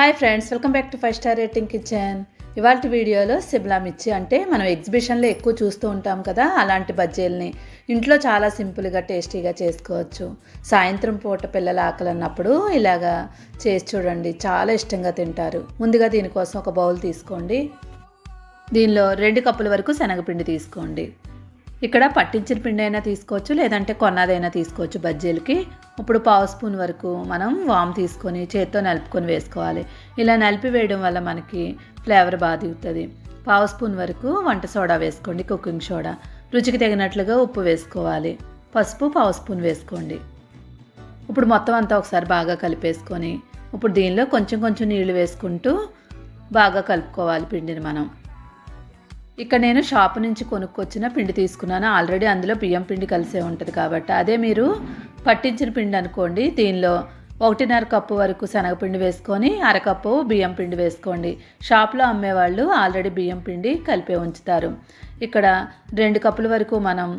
Hi friends welcome back to five star rating kitchen. ఇవాళ వీడియోలో సిమ్లా మిర్చి అంటే మనం ఎగ్జిబిషన్లో ఎక్కువ చూస్తూ ఉంటాం కదా అలాంటి బజ్జీల్ని ఇంట్లో చాలా సింపుల్గా టేస్టీగా చేసుకోవచ్చు. సాయంత్రం పూట పిల్లల ఆకలి అన్నప్పుడు ఇలాగా చేసి చూడండి చాలా ఇష్టంగా తింటారు. ముందుగా దీనికోసం ఒక బౌల్ తీసుకోండి. దీనిలో రెండు కప్పుల వరకు శనగపిండి తీసుకోండి. ఇక్కడ పట్టించిన పిండి అయినా తీసుకోవచ్చు లేదంటే కొన్నదైనా తీసుకోవచ్చు బజ్జీలకి. ఇప్పుడు పావు స్పూన్ వరకు మనం వామ్ తీసుకొని చేత్తో నలుపుకొని వేసుకోవాలి. ఇలా నలిపి వేయడం వల్ల మనకి ఫ్లేవర్ బాగా దిగుతుంది. పావు స్పూన్ వరకు వంట సోడా వేసుకోండి కుకింగ్ సోడా. రుచికి తగినట్లుగా ఉప్పు వేసుకోవాలి. పసుపు పావు స్పూన్ వేసుకోండి. ఇప్పుడు మొత్తం అంతా ఒకసారి బాగా కలిపేసుకొని ఇప్పుడు దీనిలో కొంచెం కొంచెం నీళ్ళు వేసుకుంటూ బాగా కలుపుకోవాలి పిండిని మనం. ఇక్కడ నేను షాప్ నుంచి కొనుక్కొచ్చిన పిండి తీసుకున్నాను. ఆల్రెడీ అందులో బియ్యం పిండి కలిసే ఉంటుంది కాబట్టి. అదే మీరు పట్టించిన పిండి అనుకోండి దీనిలో ఒకటిన్నర కప్పు వరకు శనగపిండి వేసుకొని అరకప్పు బియ్యం పిండి వేసుకోండి. షాప్లో అమ్మేవాళ్ళు ఆల్రెడీ బియ్యం పిండి కలిపే ఉంచుతారు. ఇక్కడ రెండు కప్పుల వరకు మనం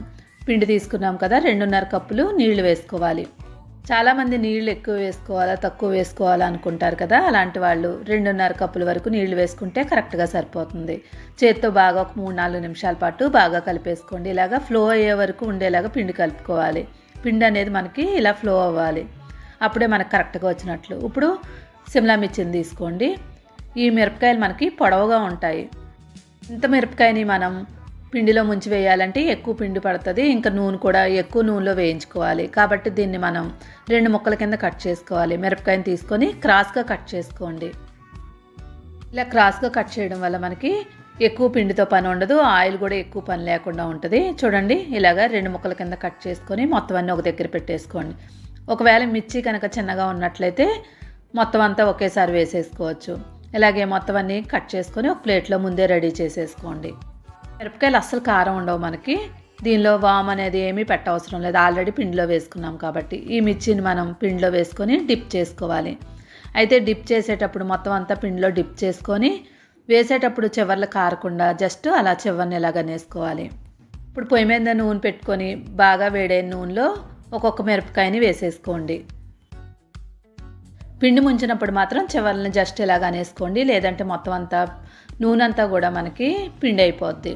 పిండి తీసుకున్నాం కదా రెండున్నర కప్పులు నీళ్ళు వేసుకోవాలి. చాలామంది నీళ్ళు ఎక్కువ వేసుకోవాలా తక్కువ వేసుకోవాలా అనుకుంటారు కదా. అలాంటి వాళ్ళు రెండున్నర కప్పుల వరకు నీళ్ళు వేసుకుంటే కరెక్ట్గా సరిపోతుంది. చేత్తో బాగా ఒక మూడు నాలుగు నిమిషాల పాటు బాగా కలిపేసుకోండి. ఇలాగా ఫ్లో అయ్యే వరకు ఉండేలాగా పిండి కలుపుకోవాలి. పిండి అనేది మనకి ఇలా ఫ్లో అవ్వాలి. అప్పుడే మనకు కరెక్ట్గా వచ్చినట్లు. ఇప్పుడు సిమ్లా మిర్చిని తీసుకోండి. ఈ మిరపకాయలు మనకి పొడవుగా ఉంటాయి. ఇంత మిరపకాయని మనం పిండిలో ముంచి వేయాలంటే ఎక్కువ పిండి పడుతుంది. ఇంకా నూనె కూడా ఎక్కువ నూనెలో వేయించుకోవాలి. కాబట్టి దీన్ని మనం రెండు ముక్కల కింద కట్ చేసుకోవాలి. మిరపకాయని తీసుకొని క్రాస్గా కట్ చేసుకోండి. ఇలా క్రాస్గా కట్ చేయడం వల్ల మనకి ఎక్కువ పిండితో పని ఉండదు. ఆయిల్ కూడా ఎక్కువ పని లేకుండా ఉంటుంది. చూడండి ఇలాగా రెండు ముక్కల కింద కట్ చేసుకొని మొత్తం అన్నీ ఒక దగ్గర పెట్టేసుకోండి. ఒకవేళ మిర్చి కనుక చిన్నగా ఉన్నట్లయితే మొత్తం అంతా ఒకేసారి వేసేసుకోవచ్చు. ఇలాగే మొత్తం అన్నీ కట్ చేసుకొని ఒక ప్లేట్లో ముందే రెడీ చేసేసుకోండి. మిరపకాయలు అస్సలు కారం ఉండవు మనకి. దీనిలో వామ్ అనేది ఏమీ పెట్టవసరం లేదు. ఆల్రెడీ పిండిలో వేసుకున్నాం కాబట్టి ఈ మిర్చిని మనం పిండిలో వేసుకొని డిప్ చేసుకోవాలి. అయితే డిప్ చేసేటప్పుడు మొత్తం అంతా పిండిలో డిప్ చేసుకొని వేసేటప్పుడు చివర్లు కారకుండా జస్ట్ అలా చివర్ని ఇలాగ వేసుకోవాలి ఇప్పుడు పొయ్యి మీద నూనె పెట్టుకొని బాగా వేడైన నూనెలో ఒక్కొక్క మిరపకాయని వేసేసుకోండి. పిండి ముంచినప్పుడు మాత్రం చివర్లను జస్ట్ ఇలాగ అనేసుకోండి. లేదంటే మొత్తం అంతా నూనె అంతా కూడా మనకి పిండి అయిపోద్ది.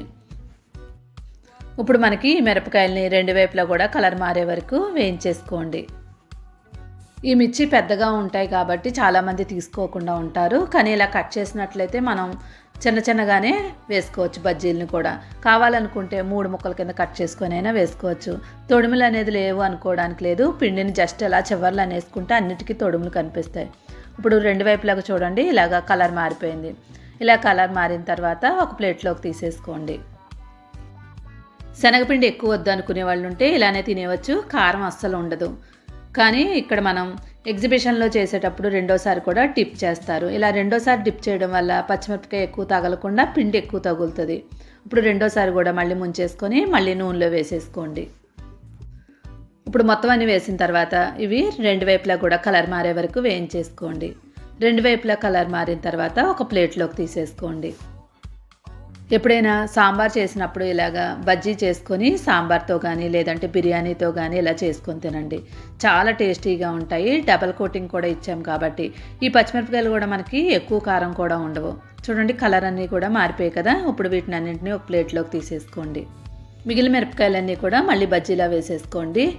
ఇప్పుడు మనకి ఈ మిరపకాయలని రెండు వైపులా కూడా కలర్ మారే వరకు వేయించేసుకోండి. ఈ మిర్చి పెద్దగా ఉంటాయి కాబట్టి చాలామంది తీసుకోకుండా ఉంటారు. కానీ ఇలా కట్ చేసినట్లయితే మనం చిన్న చిన్నగానే వేసుకోవచ్చు బజ్జీలను కూడా. కావాలనుకుంటే మూడు ముక్కల కింద కట్ చేసుకొని అయినా వేసుకోవచ్చు. తొడుములు అనేది లేవు అనుకోవడానికి లేదు. పిండిని జస్ట్ ఇలా చివర్లు అనేసుకుంటే అన్నిటికీ తొడుములు కనిపిస్తాయి. ఇప్పుడు రెండు వైపులాగా చూడండి ఇలాగా కలర్ మారిపోయింది. ఇలా కలర్ మారిన తర్వాత ఒక ప్లేట్లోకి తీసేసుకోండి. శనగపిండి ఎక్కువ వద్దు అనుకునే వాళ్ళు ఉంటే ఇలానే తినేవచ్చు కారం అస్సలు ఉండదు. కానీ ఇక్కడ మనం ఎగ్జిబిషన్లో చేసేటప్పుడు రెండోసారి కూడా డిప్ చేస్తారు. ఇలా రెండోసారి డిప్ చేయడం వల్ల పచ్చిమిరపకాయ ఎక్కువ తగలకుండా పిండి ఎక్కువ తగులుతుంది. ఇప్పుడు రెండోసారి కూడా మళ్ళీ ముంచేసుకొని మళ్ళీ నూనెలో వేసేసుకోండి. ఇప్పుడు మొత్తం అన్ని వేసిన తర్వాత ఇవి రెండు వైపులా కూడా కలర్ మారే వరకు వేయించేసుకోండి. రెండు వైపులా కలర్ మారిన తర్వాత ఒక ప్లేట్లోకి తీసేసుకోండి. ఎప్పుడైనా సాంబార్ చేసినప్పుడు ఇలాగా బజ్జీ చేసుకొని సాంబార్తో కానీ లేదంటే బిర్యానీతో కానీ ఇలా చేసుకొని తినండి. చాలా టేస్టీగా ఉంటాయి. డబల్ కోటింగ్ కూడా ఇచ్చాం కాబట్టి. ఈ పచ్చిమిరపకాయలు కూడా మనకి ఎక్కువ కారం కూడా ఉండవు. చూడండి కలర్ అన్నీ కూడా మారిపోయాయి కదా. ఇప్పుడు వీటిని అన్నింటినీ ఒక ప్లేట్లోకి తీసేసుకోండి. మిగిలిన మిరపకాయలన్నీ కూడా మళ్ళీ బజ్జీలా వేసేసుకోండి.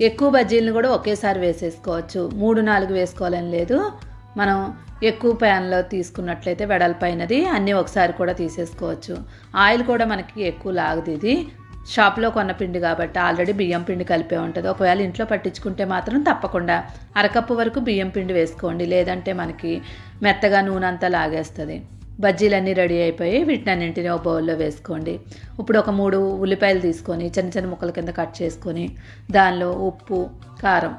ఎక్కువ బజ్జీలను కూడా ఒకేసారి వేసేసుకోవచ్చు. మూడు నాలుగు వేసుకోవాలని లేదు. మనం ఎక్కువ ప్యాన్లో తీసుకున్నట్లయితే వెడల్పైనది అన్నీ ఒకసారి కూడా తీసేసుకోవచ్చు. ఆయిల్ కూడా మనకి ఎక్కువ లాగదు ఇది. షాప్లో కొన్న పిండి కాబట్టి ఆల్రెడీ బియ్యం పిండి కలిపే ఉంటుంది. ఒకవేళ ఇంట్లో పట్టించుకుంటే మాత్రం తప్పకుండా అరకప్పు వరకు బియ్యం పిండి వేసుకోండి. లేదంటే మనకి మెత్తగా నూనె అంతా లాగేస్తుంది. బజ్జీలన్నీ రెడీ అయిపోయి వీటిని అన్నింటినీ ఒక బౌల్లో వేసుకోండి. ఇప్పుడు ఒక మూడు ఉల్లిపాయలు తీసుకొని చిన్న చిన్న ముక్కల కింద కట్ చేసుకొని దానిలో ఉప్పు కారం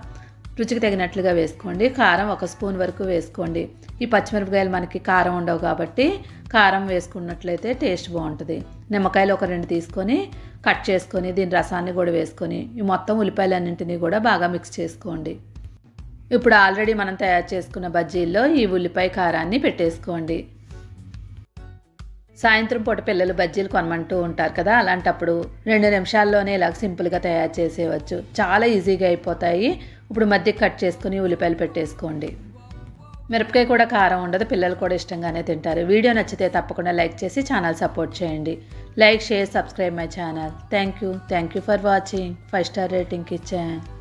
రుచికి తగినట్లుగా వేసుకోండి. కారం ఒక స్పూన్ వరకు వేసుకోండి. ఈ పచ్చిమిరపకాయలు మనకి కారం ఉండవు కాబట్టి కారం వేసుకున్నట్లయితే టేస్ట్ బాగుంటుంది. నిమ్మకాయలు ఒక రెండు తీసుకొని కట్ చేసుకొని దీని రసాన్ని కూడా వేసుకొని ఈ మొత్తం ఉల్లిపాయలన్నింటినీ కూడా బాగా మిక్స్ చేసుకోండి. ఇప్పుడు ఆల్రెడీ మనం తయారు చేసుకున్న బజ్జీల్లో ఈ ఉల్లిపాయ కారాన్ని పెట్టేసుకోండి. సాయంత్రం పూట పిల్లలు బజ్జీలు కొనమంటూ ఉంటారు కదా అలాంటప్పుడు రెండు నిమిషాల్లోనే ఇలా సింపుల్గా తయారు చేసేయవచ్చు. చాలా ఈజీగా అయిపోతాయి. ఇప్పుడు మధ్య కట్ చేసుకుని ఉల్లిపాయలు పెట్టేసుకోండి. మిరపకాయ కూడా కారం ఉండదు పిల్లలు కూడా ఇష్టంగానే తింటారు. వీడియో నచ్చితే తప్పకుండా లైక్ చేసి ఛానల్ సపోర్ట్ చేయండి. Like share subscribe my channel. Thank you. Thank you for watching. Five star rating kitchen